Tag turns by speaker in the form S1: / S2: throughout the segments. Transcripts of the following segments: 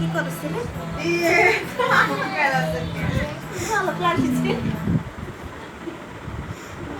S1: কি করেছিলে ভালো লাগিছে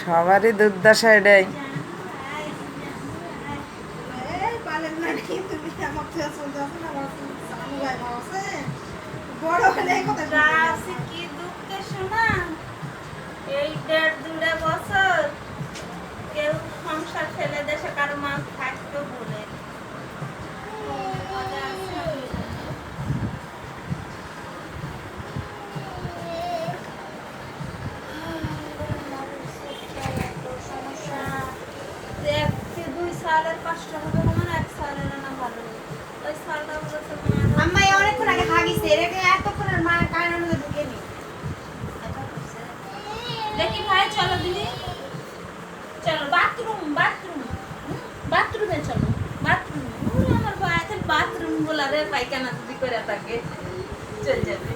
S2: সবারই দুর্দশা এটাই।
S1: বড় হলে রাশি কি দুঃখে শোনা এই সালের পাঁচটা হবে আমার এক সালের না ভালো ওই সালটা বলেছে
S3: আম্মা অনেকক্ষণ আগে হাগিছে এটাকে এতক্ষণের মা কারণ মধ্যে ঢুকে নি
S1: দেখি ভাই চলো দিদি। চলো বাথরুম বাথরুম বাথরুমে চলো বাথরুম আমার ভাই এখন বাথরুম বলা রে পায়খানা যদি করে থাকে চল যাবে।